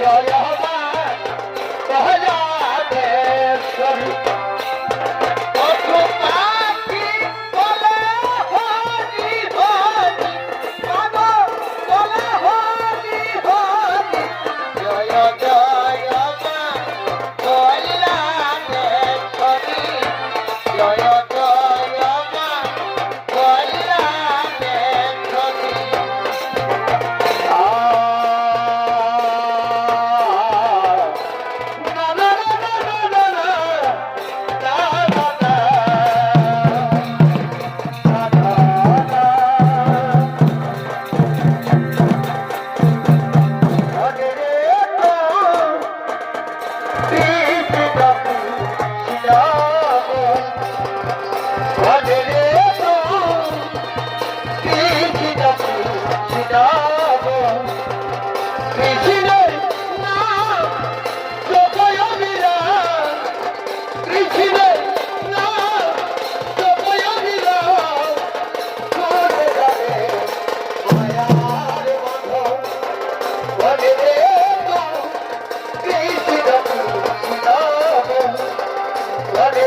জয় Dale.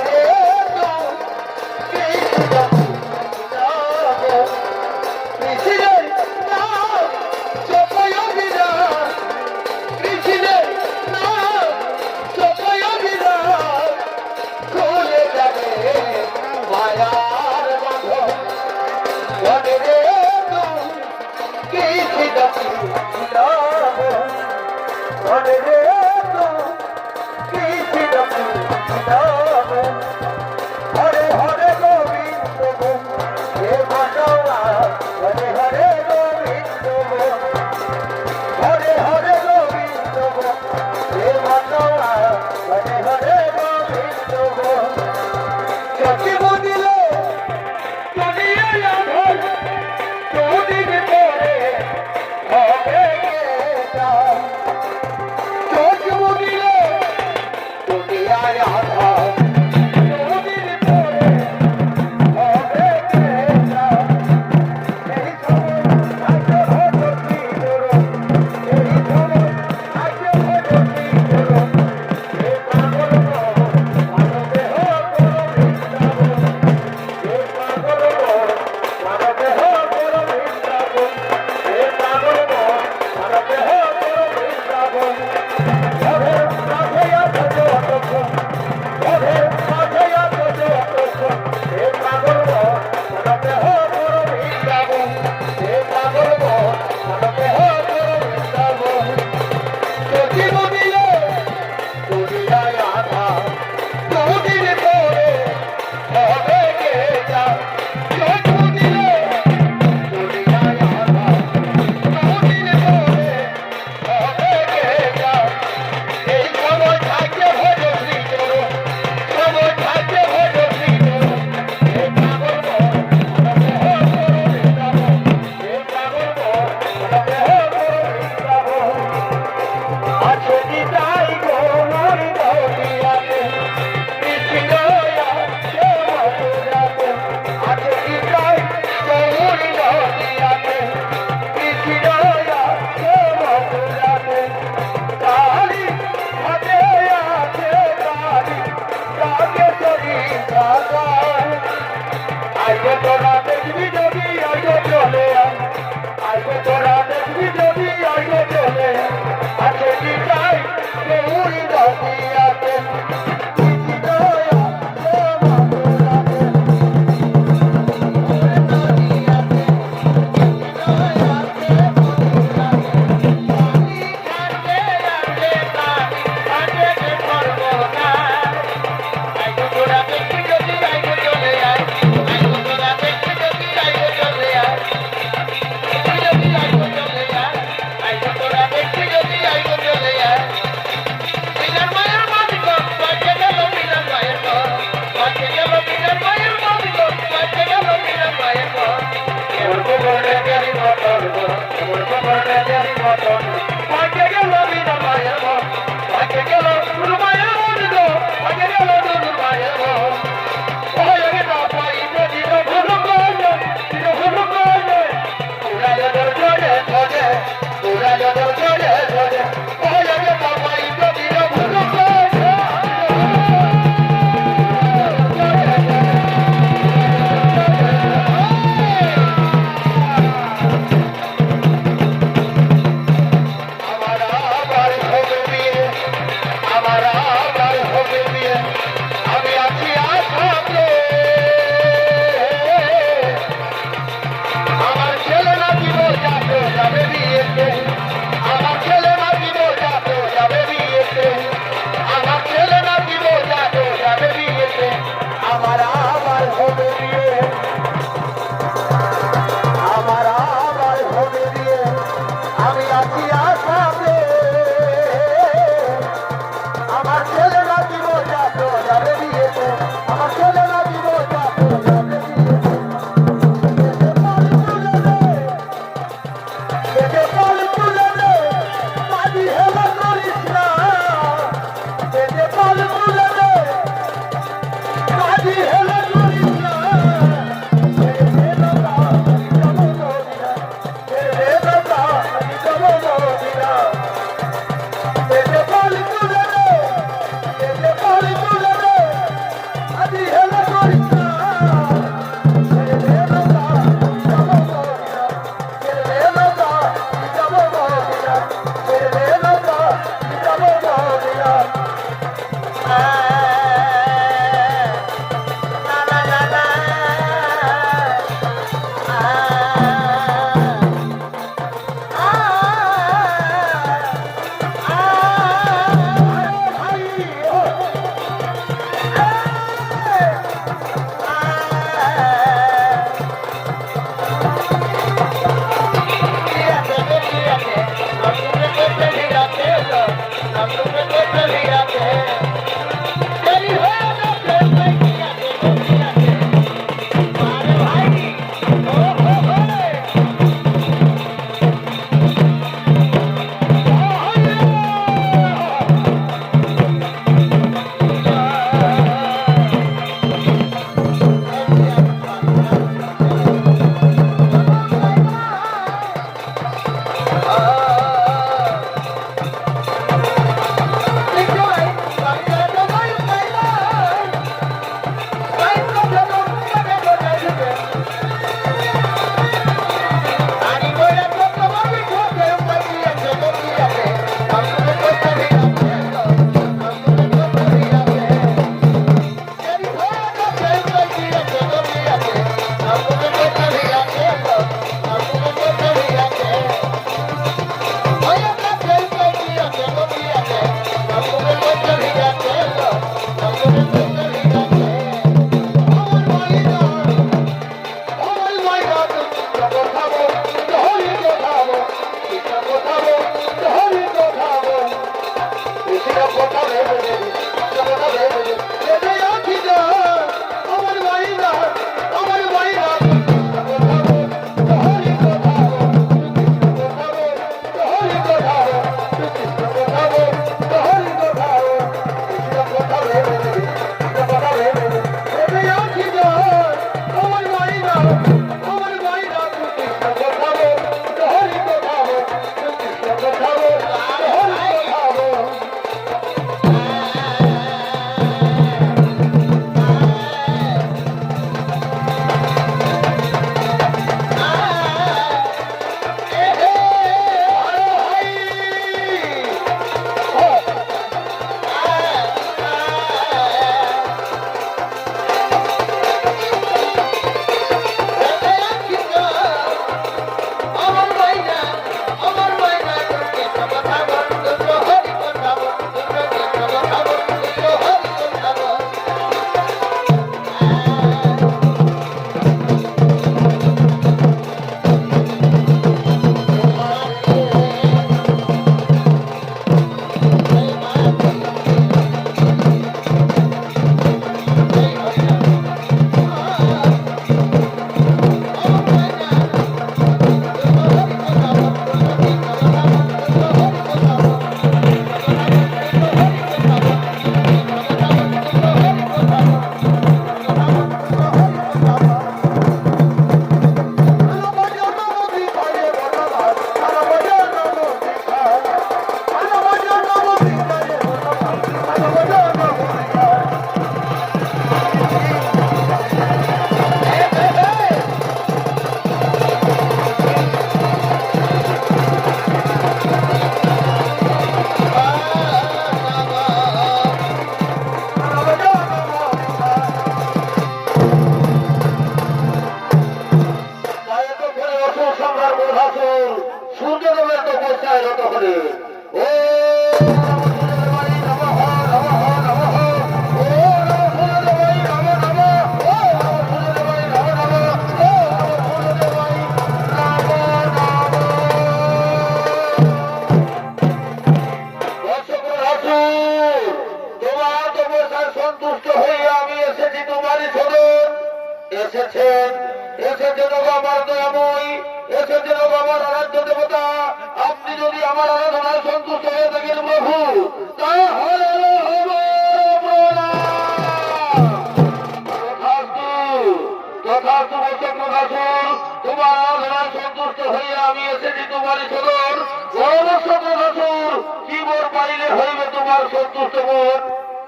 পাইলে হইবে তোমার সন্তুষ্ট মোর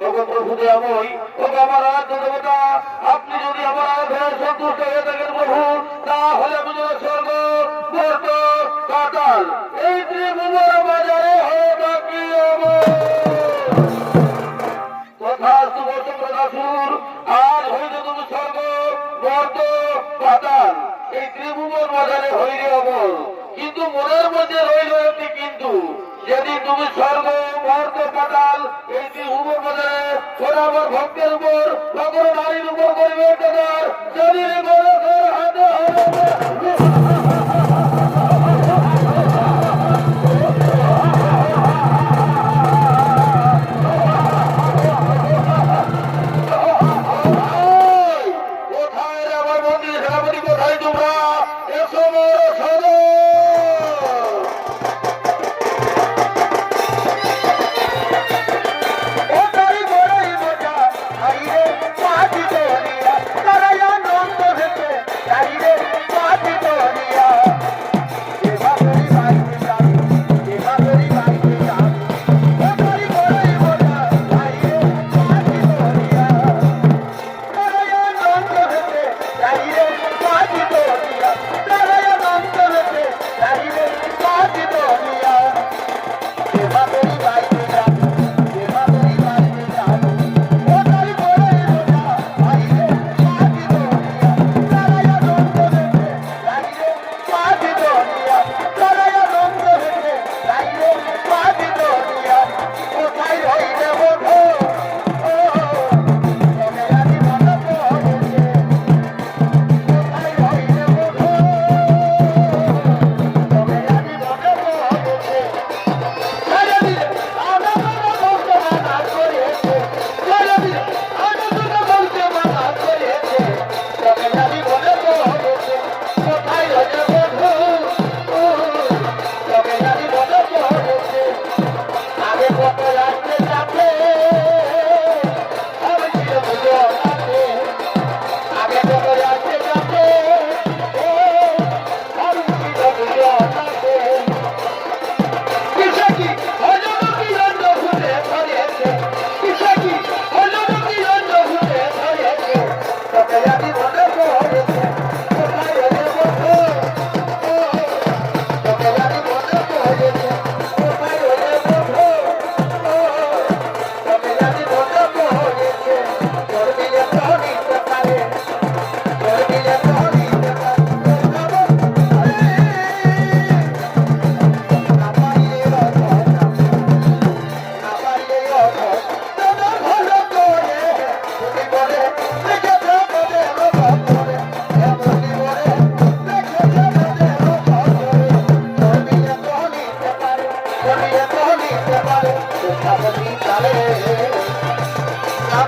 ওগো প্রভু দয়াময় ওগো আমার আরাধ্য দেবতা, আপনি যদি আমার আরাধনায় সন্তুষ্ট হয়ে থাকেন প্রভু, তাহলে আমি যেন স্বর্গ মর্ত পাতাল এই ত্রিভুবন বাজারে হয়ে থাকি কিন্তু মনের মধ্যে রইল একটি কিন্তু। যদি তুমি স্বর্গ মর্ত পাতাল এই ত্রিভুবন বাজারে ওরা আমার ভক্তের উপর নগর নারীর উপর করবে, যদি হাতে হবে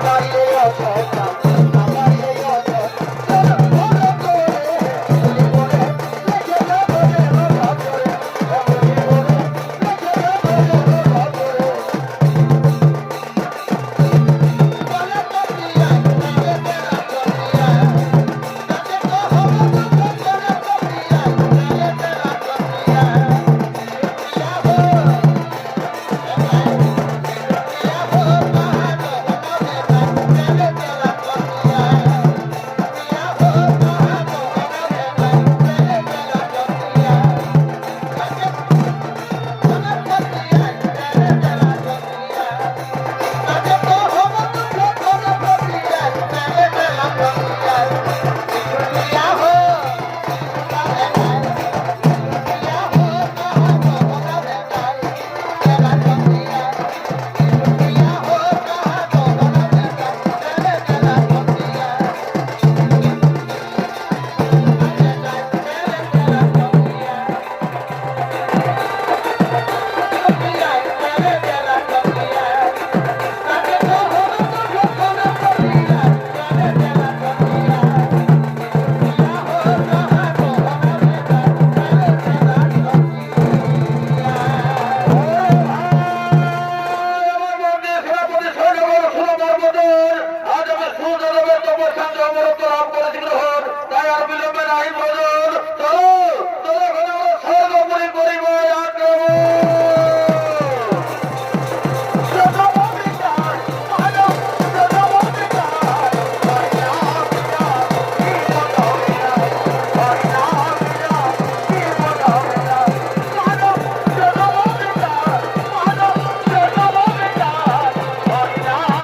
পাইলে